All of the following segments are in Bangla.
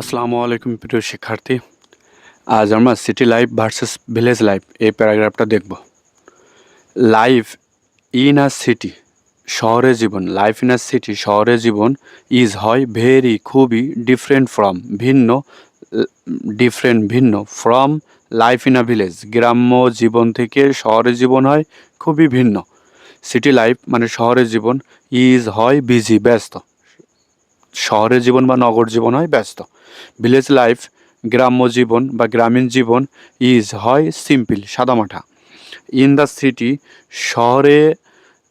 আসসালামু আলাইকুম প্রিয় শিক্ষার্থী। আজ আমরা city life versus village life এই প্যারাগ্রাফটা দেখব। লাইফ ইন আ সিটি শহরে জীবন। লাইফ ইন আ সিটি শহরে জীবন ইজ হয় ভেরি খুবই ডিফারেন্ট ফ্রম ভিন্ন ডিফারেন্ট ভিন্ন। From life in a village গ্রাম্য জীবন থেকে শহরে জীবন হয়, খুবই ভিন্ন। সিটি লাইফ মানে শহরের জীবন ইজ হয় বিজি ব্যস্ত। শহরের জীবন বা নগর জীবন হয়, ব্যস্ত। ভিলেজ লাইফ গ্রাম্য জীবন বা গ্রামীণ জীবন ইজ হয় সিম্পল সাদামাঠা। ইন দ্য সিটি শহরে,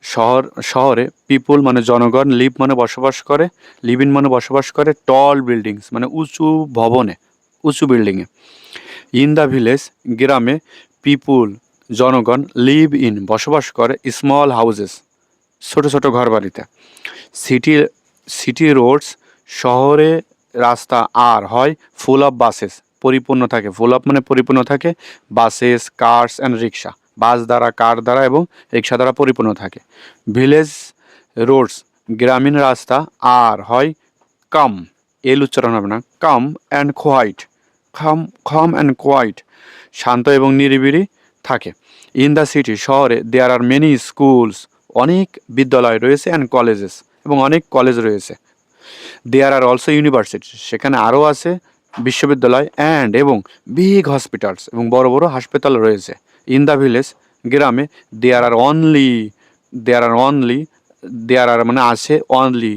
শহর, শহরে পিপুল মানে জনগণ লিভ মানে বসবাস করে লিভ ইন মানে বসবাস করে টল বিল্ডিংস মানে উঁচু ভবনে, উঁচু বিল্ডিংয়ে ইন দ্য ভিলেজ গ্রামে পিপুল জনগণ লিভ ইন বসবাস করে স্মল হাউজেস ছোট ছোট ঘর বাড়িতে সিটি সিটি রোডস শহরে রাস্তা আর হয় ফুল অফ বাসেস পরিপূর্ণ থাকে। ফুল অফ মানে পরিপূর্ণ থাকে। Buses cars and rickshaw bus দ্বারা কার দ্বারা এবং রিক্সা দ্বারা পরিপূর্ণ থাকে। ভিলেজ রোডস গ্রামীণ রাস্তা আর হয় কাম এল উচ্চারণ হবে না। কাম অ্যান্ড কোয়াইট খাম খাম অ্যান্ড কোয়াইট শান্ত এবং নিরিবিলি থাকে। ইন দ্য সিটি শহরে দেয়ার আর মেনি স্কুলস অনেক বিদ্যালয় রয়েছে অ্যান্ড কলেজেস এবং অনেক কলেজ রয়েছে। দেয়ার আর অলসো ইউনিভার্সিটি সেখানে আরও আছে বিশ্ববিদ্যালয় অ্যান্ড এবং বিগ হসপিটালস এবং বড় বড় হাসপাতাল রয়েছে। ইন দ্য ভিলেজ গ্রামে দেয়ার আর অনলি দেয়ার আর অনলি দেয়ার আর মানে আছে অনলি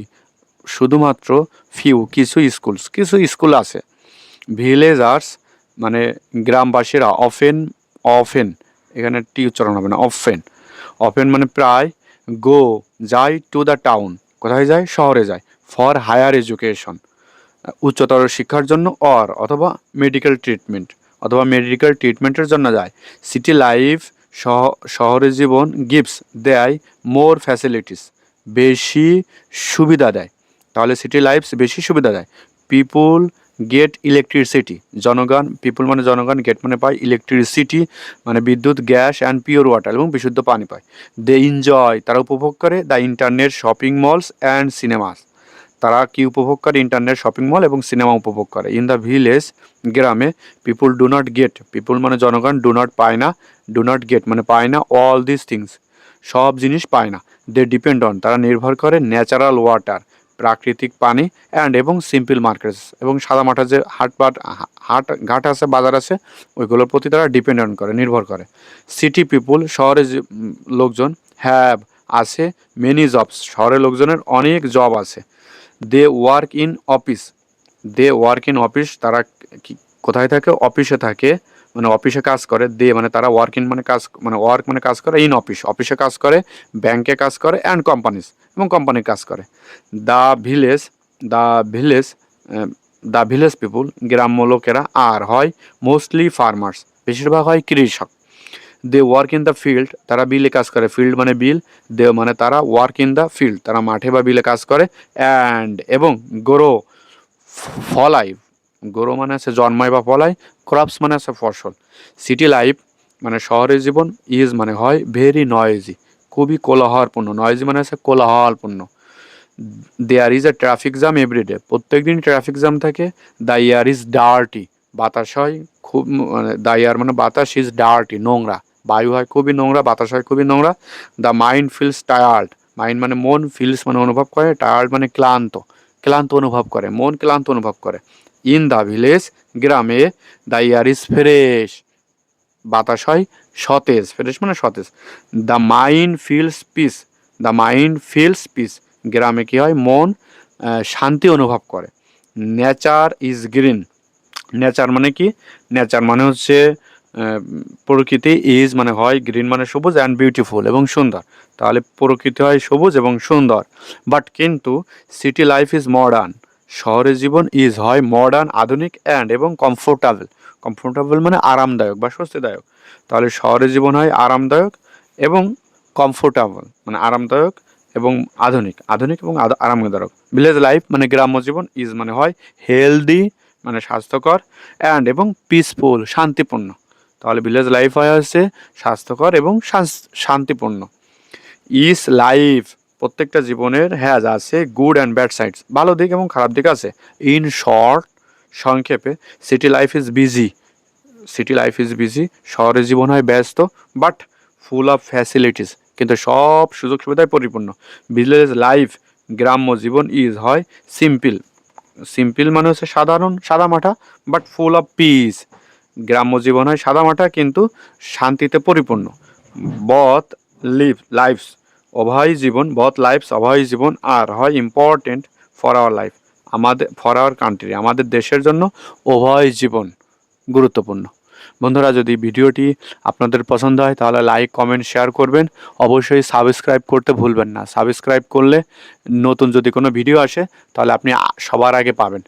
শুধুমাত্র ফিউ কিছু স্কুলস কিছু স্কুল আছে। ভিলেজার্স মানে গ্রামবাসীরা অফেন অফেন এখানে টি উচ্চারণ হবে না অফেন অফেন মানে প্রায় গো যাই টু দ্য টাউন কোথায় যায়? শহরে যায়। For higher education. উচ্চতর শিক্ষার জন্য অর অথবা মেডিকেল ট্রিটমেন্ট অথবা মেডিকেল ট্রিটমেন্টের জন্য যায়। সিটি লাইফ শহরের জীবন গিভস দেয় মোর ফ্যাসিলিটিস, বেশি সুবিধা দেয়। তাহলে সিটি লাইফস বেশি সুবিধা দেয়। পিপুল গেট ইলেকট্রিসিটি জনগণ পিপুল মানে জনগণ গেট মানে পায় ইলেকট্রিসিটি মানে বিদ্যুৎ গ্যাস অ্যান্ড পিওর ওয়াটার এবং বিশুদ্ধ পানি পায়। দে এনজয় তারা উপভোগ করে the internet shopping malls and cinemas তারা কি উপভোগ করে? ইন্টারনেট শপিং মল এবং সিনেমা উপভোগ করে। ইন দ্য ভিলেজ গ্রামে people do not get people মানে জনগণ ডু নট পায় না ডু নট গেট মানে পায় না অল দিস থিংস সব জিনিস পায় না। দে ডিপেন্ড অন তারা নির্ভর করে ন্যাচারাল ওয়াটার প্রাকৃতিক পানি অ্যান্ড এবং সিম্পল মার্কেটস এবং সাদা মাঠা যে হাট বাট, হাট ঘাট আছে, বাজার আছে, ওইগুলোর প্রতি তারা ডিপেন্ডেন্ট করে, নির্ভর করে। সিটি পিপুল শহরে যে লোকজন হ্যাভ আছে মেনি জবস শহরের লোকজনের অনেক জব আছে। They work in office they work in office তারা কোথায় থাকে? অফিসে থাকে। মানে অফিসে কাজ করে দে মানে তারা ওয়ার্ক ইন মানে কাজ মানে ওয়ার্ক মানে কাজ করে ইন অফিস অফিসে কাজ করে ব্যাংকে কাজ করে অ্যান্ড কোম্পানিজ এবং কোম্পানি কাজ করে। The village the village the village people গ্রাম্য লোকেরা আর হয় মোস্টলি ফার্মার্স বেশিরভাগ হয় কৃষক। They work in the field তারা বিলে কাজ করে। ফিল্ড মানে বিল দে মানে তারা ওয়ার্ক ইন দ্য ফিল্ড তারা মাঠে বা বিলে কাজ করে অ্যান্ড এবং গ্রো ফলাই গ্রো মানে আছে জন্মায় বা ফলায় ক্রপস মানে আছে ফসল। সিটি লাইফ মানে শহরের জীবন ইজ মানে হয় ভেরি নয়েজি খুবই কোলাহলপূর্ণ। নয়েজি মানে আছে কোলাহলপূর্ণ। There is a traffic jam everyday প্রত্যেক দিন ট্রাফিক জ্যাম থাকে। দ্য ইয়ার ইজ ডার্টি বাতাস হয় খুব মানে দ্য ইয়ার মানে বাতাস ইজ ডার্টি নোংরা। বায়ু হয় খুবই নোংরা, বাতাস হয় খুবই নোংরা। The mind feels tired mind মানে মন ফিলস মানে অনুভব করে টায়ার্ড মানে ক্লান্ত। ক্লান্ত অনুভব করে, মন ক্লান্ত অনুভব করে। ইন দ্য ভিলেজ গ্রামে দ্য ইয়ার ইজ ফ্রেশ। বাতাস হয় সতেজ, ফ্রেশ মানে সতেজ। The mind feels peace, the mind feels peace. গ্রামে কী হয়? মন শান্তি অনুভব করে। Nature is green. নেচার মানে কি? নেচার মানে হচ্ছে প্রকৃতি ইজ মানে হয় গ্রিন মানে সবুজ অ্যান্ড বিউটিফুল এবং সুন্দর। তাহলে প্রকৃতি হয় সবুজ এবং সুন্দর। বাট কিন্তু সিটি লাইফ ইজ মডার্ন। শহরের জীবন ইজ হয় মডার্ন আধুনিক অ্যান্ড এবং কমফোর্টেবল কমফোর্টেবল মানে আরামদায়ক বা স্বস্তিদায়ক। তাহলে শহরের জীবন হয় আরামদায়ক এবং কমফোর্টেবল মানে আরামদায়ক এবং আধুনিক। আধুনিক এবং আরামদায়ক। ভিলেজ লাইফ মানে গ্রাম্য জীবন ইজ মানে হয় হেলদি মানে স্বাস্থ্যকর অ্যান্ড এবং পিসফুল শান্তিপূর্ণ। তাহলে ভিলেজ লাইফ হয় হচ্ছে স্বাস্থ্যকর এবং শান্তিপূর্ণ। ইস লাইফ প্রত্যেকটা জীবনের হ্যাজ আছে গুড অ্যান্ড ব্যাড সাইডস ভালো দিক এবং খারাপ দিক আছে। ইন শর্ট সংক্ষেপে city life is busy city life is busy শহরের জীবন হয় ব্যস্ত বাট ফুল অফ ফ্যাসিলিটিস কিন্তু সব সুযোগ সুবিধায় পরিপূর্ণ। ভিলেজ লাইফ গ্রাম্য জীবন ইজ হয় সিম্পল সিম্পল মানে হচ্ছে সাধারণ সাদামাটা বাট ফুল অফ পিস গ্রাম্য জীবন হয় সাদামাটা কিন্তু শান্তিতে পরিপূর্ণ। বথ লিভ লাইফস উভয় জীবন বথ লাইফস উভয় জীবন আর হয় ইম্পর্টেন্ট ফর আওয়ার লাইফ আমাদের ফর আওয়ার কান্ট্রি আমাদের দেশের জন্য উভয় জীবন গুরুত্বপূর্ণ। বন্ধুরা, যদি ভিডিওটি আপনাদের পছন্দ হয়, তাহলে লাইক কমেন্ট শেয়ার করবেন। অবশ্যই সাবস্ক্রাইব করতে ভুলবেন না। সাবস্ক্রাইব করলে নতুন যদি কোনো ভিডিও আসে, তাহলে আপনি সবার আগে পাবেন।